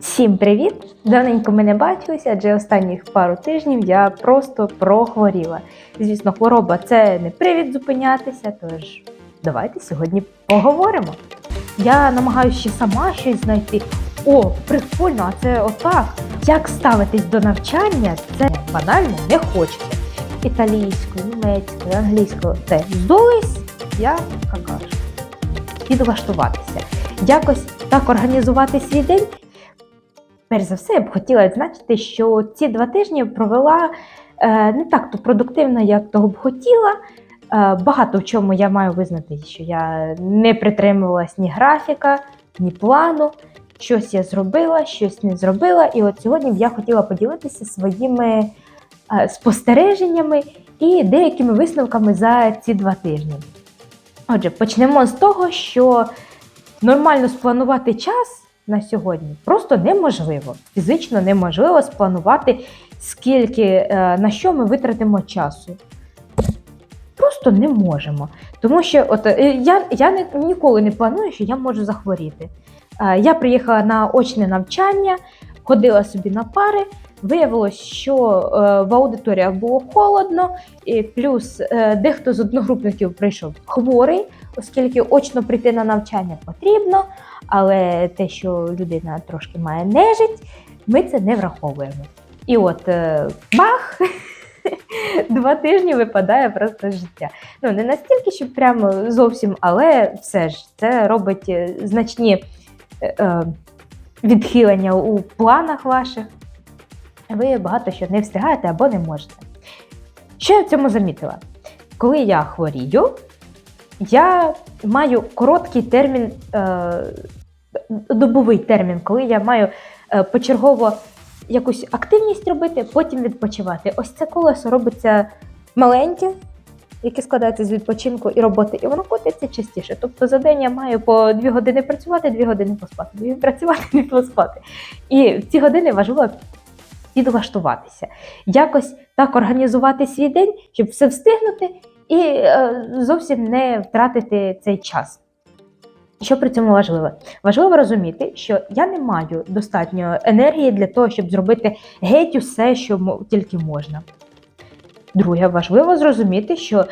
Всім привіт! Давненько ми не бачилися, адже останніх пару тижнів я просто прохворіла. Звісно, хвороба це не привід зупинятися, тож давайте сьогодні поговоримо. Я намагаюся ще сама щось знайти. О, прикольно, а це отак. Як ставитись до навчання, це банально не хочете. Італійською, німецькою, англійською це здулись, я какаш. Підлаштуватися. Якось так організувати свій день, Перш за все, я б хотіла відзначити, що ці два тижні провела е, не так то продуктивно, як того б хотіла. Е, багато в чому я маю визнати, що я не притримувалась ні графіка, ні плану. Щось я зробила, щось не зробила. І от сьогодні б я хотіла поділитися своїми е, спостереженнями і деякими висновками за ці два тижні. Отже, почнемо з того, що нормально спланувати час на сьогодні просто неможливо. Фізично неможливо спланувати, скільки е, на що ми витратимо часу. Просто не можемо. Тому що от, е, я, я не, ніколи не планую, що я можу захворіти. Е, Я приїхала на очне навчання, ходила собі на пари. Виявилось, що в аудиторіях було холодно, і плюс дехто з одногрупників прийшов хворий, оскільки очно прийти на навчання потрібно, але те, що людина трошки має нежить, ми це не враховуємо. І от е, бах! Два тижні випадає просто життя. Ну не настільки, щоб прямо зовсім, але все ж це робить е, значні е, е, відхилення у планах ваших. Ви багато що не встигаєте або не можете. Що я в цьому замітила? Коли я хворію, я маю короткий термін, е, добовий термін, коли я маю е, почергово якусь активність робити, потім відпочивати. Ось це колесо робиться маленьке, яке складається з відпочинку і роботи, і воно котиться частіше. Тобто за день я маю по дві години працювати, дві години поспати, дві працювати, дві поспати. І в ці години важливо підлаштуватися, якось так організувати свій день, щоб все встигнути і е, зовсім не втратити цей час. Що при цьому важливо? Важливо розуміти, що я не маю достатньо енергії для того, щоб зробити геть усе, що тільки можна. Друге, важливо зрозуміти, що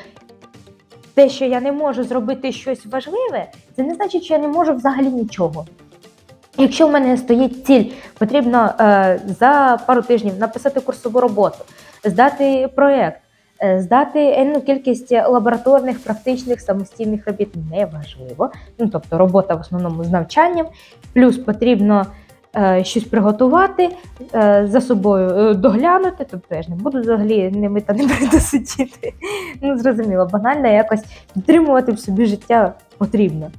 те, що я не можу зробити щось важливе, це не значить, що я не можу взагалі нічого. Якщо в мене стоїть ціль, потрібно е, за пару тижнів написати курсову роботу, здати проєкт, здати енну кількість лабораторних, практичних, самостійних робіт неважливо. Ну, тобто робота в основному з навчанням, плюс потрібно е, щось приготувати, е, за собою е, доглянути. Тобто я ж не буду взагалі не мита не сидіти. Ну, зрозуміло, банально якось підтримувати в собі життя потрібно.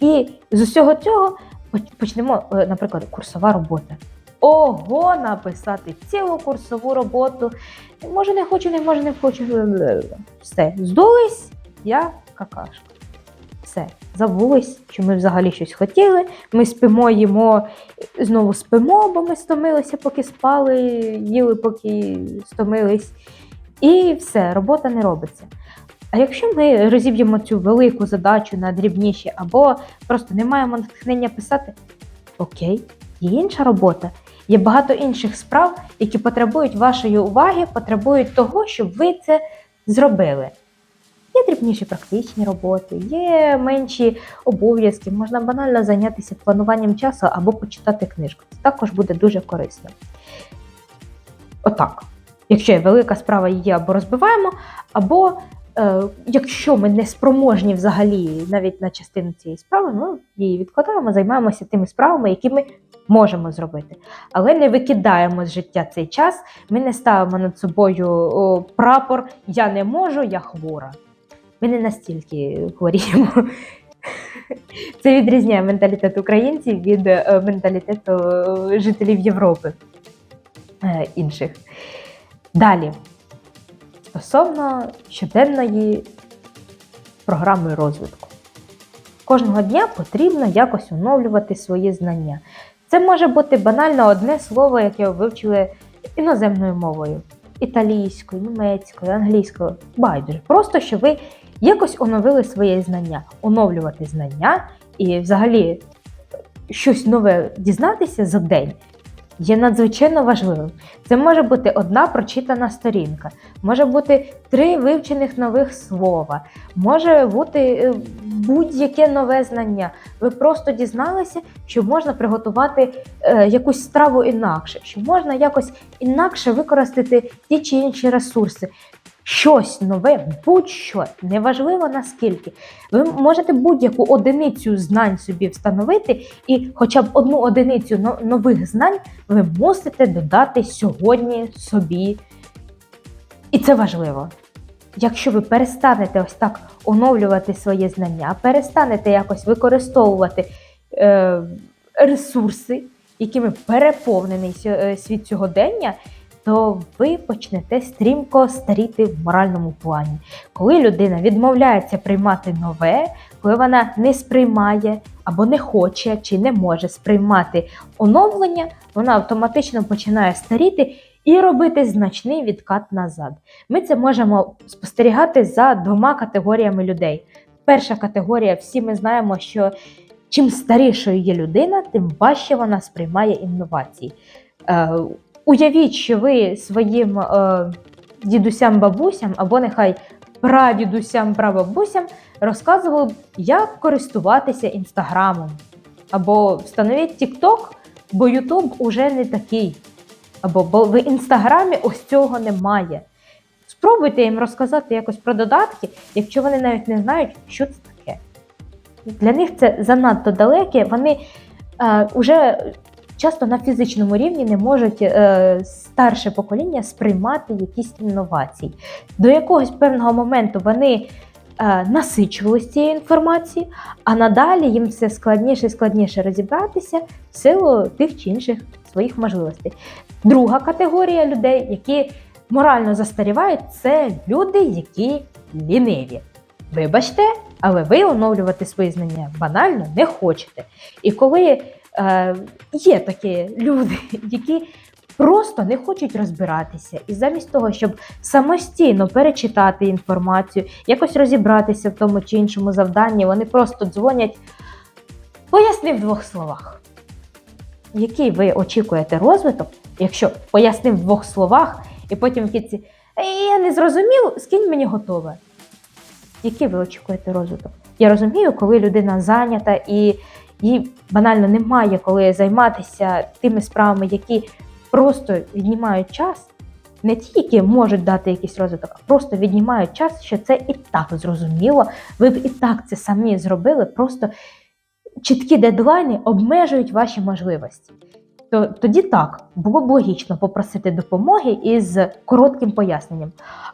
І з усього цього поч- почнемо, е, наприклад, курсова робота. Ого, написати цілу курсову роботу. Може, не хочу, не може, не хочу. Все, здулись, я какашка. Все, забулись, що ми взагалі щось хотіли. Ми спимо, їмо, знову спимо, бо ми стомилися, поки спали, їли, поки стомились. І все, робота не робиться. А якщо ми розіб'ємо цю велику задачу на дрібніші, або просто не маємо натхнення писати, окей, є інша робота. Є багато інших справ, які потребують вашої уваги, потребують того, щоб ви це зробили. Є дрібніші практичні роботи, є менші обов'язки, можна банально зайнятися плануванням часу або почитати книжку. Це також буде дуже корисно. Отак. Якщо є велика справа, її або розбиваємо, або е, якщо ми не спроможні взагалі навіть на частину цієї справи, ми її відкладаємо, займаємося тими справами, які ми можемо зробити. Але не викидаємо з життя цей час, ми не ставимо над собою прапор Я не можу, я хвора. Ми не настільки хворіємо. Це відрізняє менталітет українців від е, менталітету е, жителів Європи е, інших. Далі, стосовно щоденної програми розвитку. Кожного дня потрібно якось оновлювати свої знання. Це може бути банально одне слово, яке ви вивчили іноземною мовою: італійською, німецькою, англійською. Байдуже. Просто що ви якось оновили своє знання, оновлювати знання і взагалі щось нове дізнатися за день. Є надзвичайно важливим. Це може бути одна прочитана сторінка, може бути три вивчених нових слова, може бути е, будь-яке нове знання. Ви просто дізналися, що можна приготувати е, якусь страву інакше, що можна якось інакше використати ті чи інші ресурси. Щось нове, будь-що, неважливо наскільки. Ви можете будь-яку одиницю знань собі встановити, і хоча б одну одиницю нових знань ви мусите додати сьогодні собі. І це важливо. Якщо ви перестанете ось так оновлювати свої знання, перестанете якось використовувати е, ресурси, якими переповнений е, світ сьогодення, то ви почнете стрімко старіти в моральному плані. Коли людина відмовляється приймати нове, коли вона не сприймає або не хоче чи не може сприймати оновлення, вона автоматично починає старіти і робити значний відкат назад. Ми це можемо спостерігати за двома категоріями людей. Перша категорія, всі ми знаємо, що чим старішою є людина, тим важче вона сприймає інновації. Е, уявіть, що ви своїм е, дідусям, бабусям або нехай прадідусям, прабабусям розказували, як користуватися інстаграмом. Або встановіть TikTok, бо YouTube уже не такий. Або бо в інстаграмі ось цього немає. Спробуйте їм розказати якось про додатки, якщо вони навіть не знають, що це таке. Для них це занадто далеке, вони е, вже часто на фізичному рівні не можуть е, старше покоління сприймати якісь інновації. До якогось певного моменту вони е, насичувалися цією інформацією, а надалі їм все складніше і складніше розібратися в силу тих чи інших своїх можливостей. Друга категорія людей, які морально застарівають, це люди, які ліниві. Вибачте, але ви оновлювати свої знання банально не хочете. І коли е, є такі люди, які просто не хочуть розбиратися, і замість того, щоб самостійно перечитати інформацію, якось розібратися в тому чи іншому завданні, вони просто дзвонять, поясни в двох словах. Який ви очікуєте розвиток, якщо пояснив в двох словах, і потім в кінці «Е, я не зрозумів, скинь мені готове. Який ви очікуєте розвиток? Я розумію, коли людина зайнята і їй банально немає коли займатися тими справами, які просто віднімають час, не ті, які можуть дати якийсь розвиток, а просто віднімають час, що це і так зрозуміло. Ви б і так це самі зробили, просто чіткі дедлайни обмежують ваші можливості. То тоді так було б логічно попросити допомоги із коротким поясненням.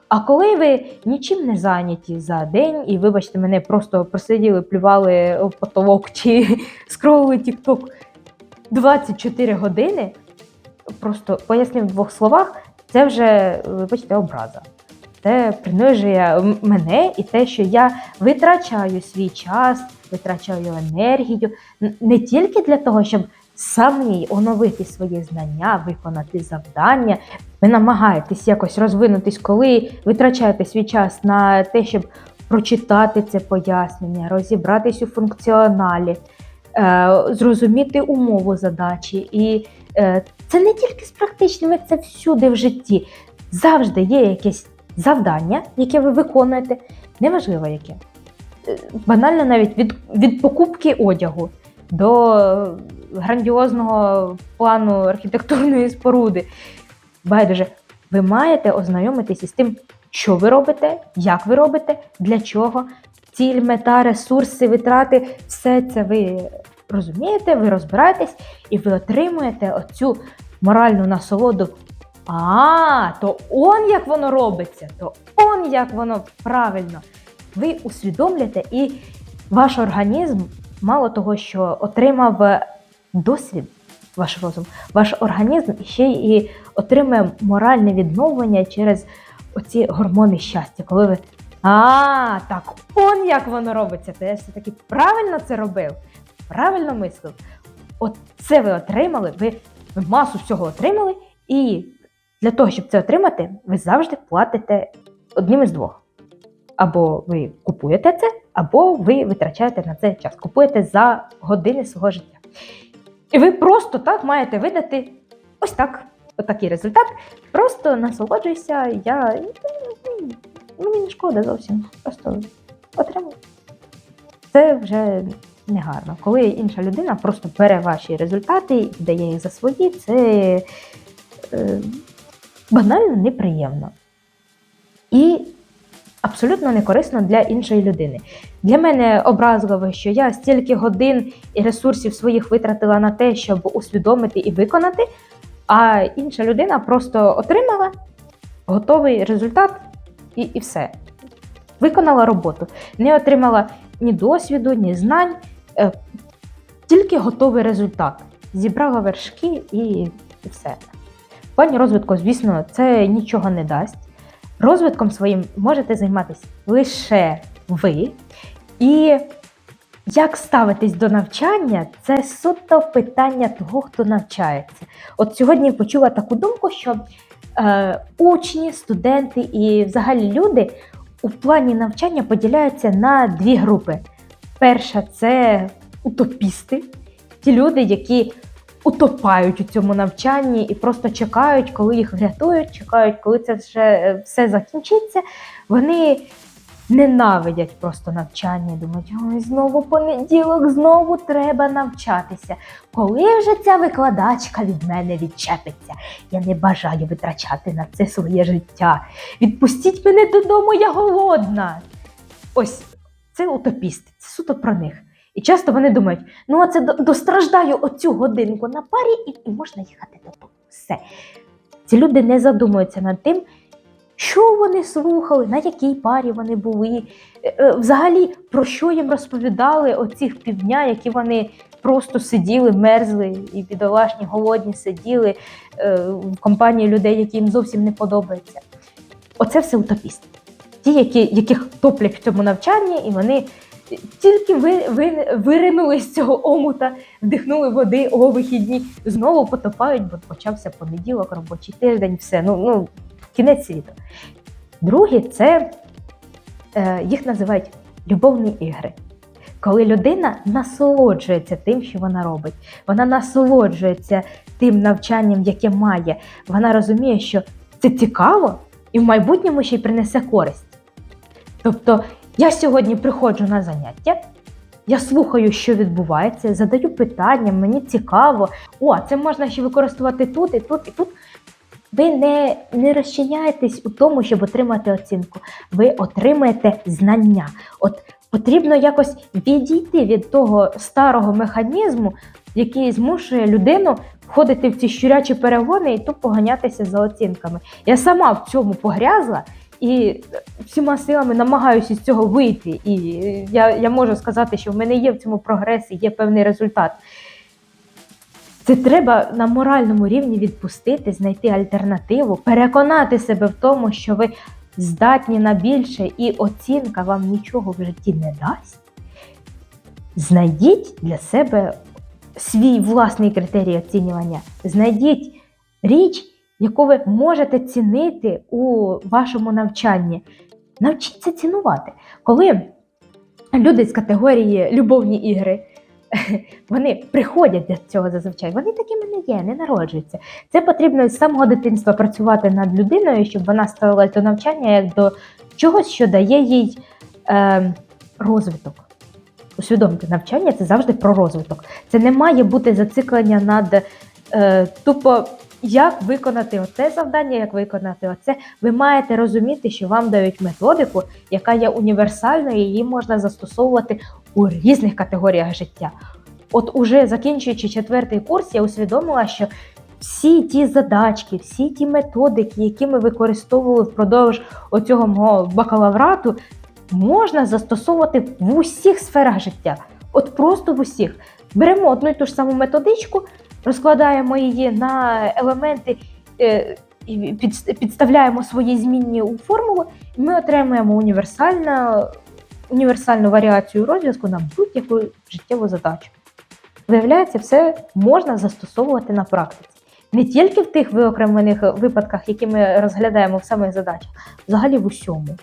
А коли ви нічим не зайняті за день, і, вибачте, мене просто просиділи, плювали в потолок чи скролили TikTok 24 години, просто пояснив в двох словах, це вже, вибачте, образа. Це принижує мене і те, що я витрачаю свій час, витрачаю енергію не тільки для того, щоб самі оновити свої знання, виконати завдання. Ви намагаєтесь якось розвинутись, коли витрачаєте свій час на те, щоб прочитати це пояснення, розібратись у функціоналі, е, зрозуміти умову задачі. І е, це не тільки з практичними, це всюди в житті. Завжди є якесь завдання, яке ви виконуєте, неважливо яке. Е, Банально навіть від, від покупки одягу до грандіозного плану архітектурної споруди. Байдуже, ви маєте ознайомитися з тим, що ви робите, як ви робите, для чого. Ціль, мета, ресурси, витрати все це ви розумієте, ви розбираєтесь і ви отримуєте оцю моральну насолоду. А, то он як воно робиться, то он як воно правильно. Ви усвідомлюєте, і ваш організм, мало того, що отримав досвід, ваш розум, ваш організм ще і отримує моральне відновлення через оці гормони щастя, коли ви. А, так он як воно робиться, я все-таки правильно це робив, правильно мислив. От це ви отримали, ви масу всього отримали, і для того, щоб це отримати, ви завжди платите одним із двох. Або ви купуєте це, або ви витрачаєте на це час, купуєте за години свого життя. І ви просто так маєте видати ось так. Отакий результат. Просто насолоджуйся. Я мені не шкода зовсім. Просто отримую. Це вже не гарно. Коли інша людина просто бере ваші результати і дає їх за свої, це е, банально неприємно. І абсолютно не корисно для іншої людини. Для мене образливо, що я стільки годин і ресурсів своїх витратила на те, щоб усвідомити і виконати, а інша людина просто отримала готовий результат і, і все. Виконала роботу, не отримала ні досвіду, ні знань, е, тільки готовий результат. Зібрала вершки і, і все. В плані розвитку, звісно, це нічого не дасть. Розвитком своїм можете займатися лише ви. І як ставитись до навчання, це суто питання того, хто навчається. От сьогодні почула таку думку, що е, учні, студенти і взагалі люди у плані навчання поділяються на дві групи. Перша це утопісти, ті люди, які утопають у цьому навчанні і просто чекають, коли їх врятують, чекають, коли це вже е, все закінчиться. Вони ненавидять просто навчання, думають, ой, знову понеділок, знову треба навчатися. Коли вже ця викладачка від мене відчепиться? Я не бажаю витрачати на це своє життя. Відпустіть мене додому, я голодна. Ось це утопісти, це суто про них. І часто вони думають, ну оце достраждаю оцю годинку на парі і, можна їхати додому. Все. Ці люди не задумуються над тим, що вони слухали, на якій парі вони були, е, е, взагалі про що їм розповідали оцих півдня, які вони просто сиділи, мерзли і бідолашні, голодні сиділи е, в компанії людей, які їм зовсім не подобається. Оце все утопісти. Ті, які, яких топлять в цьому навчанні, і вони тільки ви, ви, виринули з цього омута, вдихнули води о вихідні, знову потопають, бо почався понеділок, робочий тиждень, все. Ну, ну кінець світу. Друге, це е, їх називають любовні ігри. Коли людина насолоджується тим, що вона робить, вона насолоджується тим навчанням, яке має. Вона розуміє, що це цікаво і в майбутньому ще й принесе користь. Тобто, я сьогодні приходжу на заняття, я слухаю, що відбувається, задаю питання, мені цікаво. О, це можна ще використовувати тут, і тут, і тут. Ви не, не розчиняєтесь у тому, щоб отримати оцінку. Ви отримаєте знання. От потрібно якось відійти від того старого механізму, який змушує людину входити в ці щурячі перегони і тупо ганятися за оцінками. Я сама в цьому погрязла і всіма силами намагаюся з цього вийти. І я, я можу сказати, що в мене є в цьому прогрес і є певний результат. Це треба на моральному рівні відпустити, знайти альтернативу, переконати себе в тому, що ви здатні на більше, і оцінка вам нічого в житті не дасть. Знайдіть для себе свій власний критерій оцінювання. Знайдіть річ, яку ви можете цінити у вашому навчанні. Навчіться цінувати. Коли люди з категорії любовні ігри вони приходять до цього зазвичай. Вони такими не є, не народжуються. Це потрібно з самого дитинства працювати над людиною, щоб вона ставилася до навчання як до чогось, що дає їй е, розвиток. Усвідомте, навчання це завжди про розвиток. Це не має бути зациклення над тупо. Як виконати оце завдання, як виконати оце, ви маєте розуміти, що вам дають методику, яка є універсальною, її можна застосовувати у різних категоріях життя. От уже закінчуючи четвертий курс, я усвідомила, що всі ті задачки, всі ті методики, які ми використовували впродовж оцього мого бакалаврату, можна застосовувати в усіх сферах життя. От просто в усіх. Беремо одну і ту ж саму методичку, розкладаємо її на елементи. е, підставляємо свої змінні у формулу, і ми отримуємо універсальну, універсальну варіацію розв'язку на будь-яку життєву задачу. Виявляється, все можна застосовувати на практиці. Не тільки в тих виокремлених випадках, які ми розглядаємо в самих задачах, взагалі в усьому.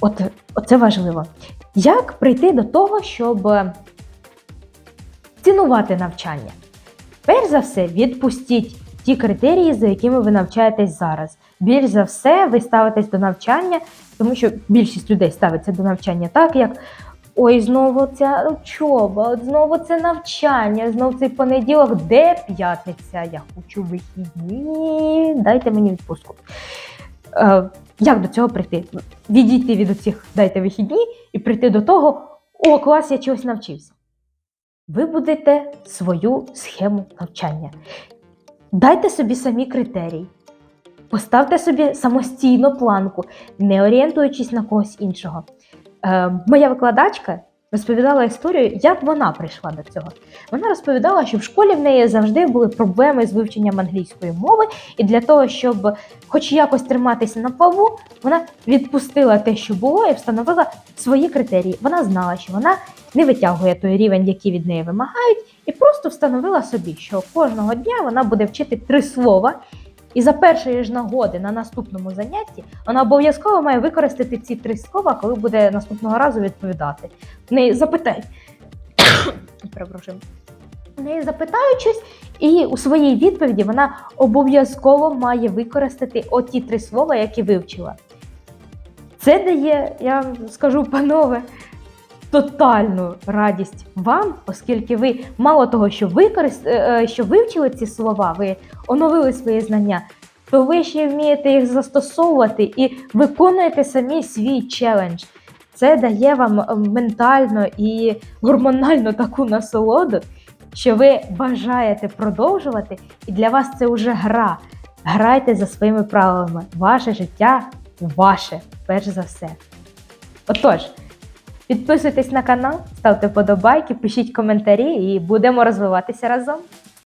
От, оце важливо. Як прийти до того, щоб цінувати навчання? Перш за все, відпустіть ті критерії, за якими ви навчаєтесь зараз. Більш за все, ви ставитесь до навчання, тому що більшість людей ставиться до навчання так, як ой, знову ця учоба, от знову це навчання, знову цей понеділок, де п'ятниця? Я хочу вихідні, дайте мені відпустку. Е, як до цього прийти? Відійти від усіх дайте вихідні і прийти до того, о, клас, я чогось навчився. Ви будете свою схему навчання. Дайте собі самі критерії. Поставте собі самостійно планку, не орієнтуючись на когось іншого. Е, моя викладачка розповідала історію, як вона прийшла до цього. Вона розповідала, що в школі в неї завжди були проблеми з вивченням англійської мови, і для того, щоб хоч якось триматися на плаву, вона відпустила те, що було, і встановила свої критерії. Вона знала, що вона не витягує той рівень, який від неї вимагають, і просто встановила собі, що кожного дня вона буде вчити три слова. І за першої ж нагоди на наступному занятті вона обов'язково має використати ці три слова, коли буде наступного разу відповідати. В неї запитають. Перепрошую. В неї запитають щось, і у своїй відповіді вона обов'язково має використати оті три слова, які вивчила. Це дає, я скажу, панове, тотальну радість вам, оскільки ви мало того, що, використ... е, е, що вивчили ці слова, ви оновили свої знання, то ви ще вмієте їх застосовувати і виконуєте самі свій челендж. Це дає вам е, ментально і гормонально таку насолоду, що ви бажаєте продовжувати, і для вас це вже гра. Грайте за своїми правилами. Ваше життя ваше, перш за все. Отож, підписуйтесь на канал, ставте вподобайки, пишіть коментарі і будемо розвиватися разом.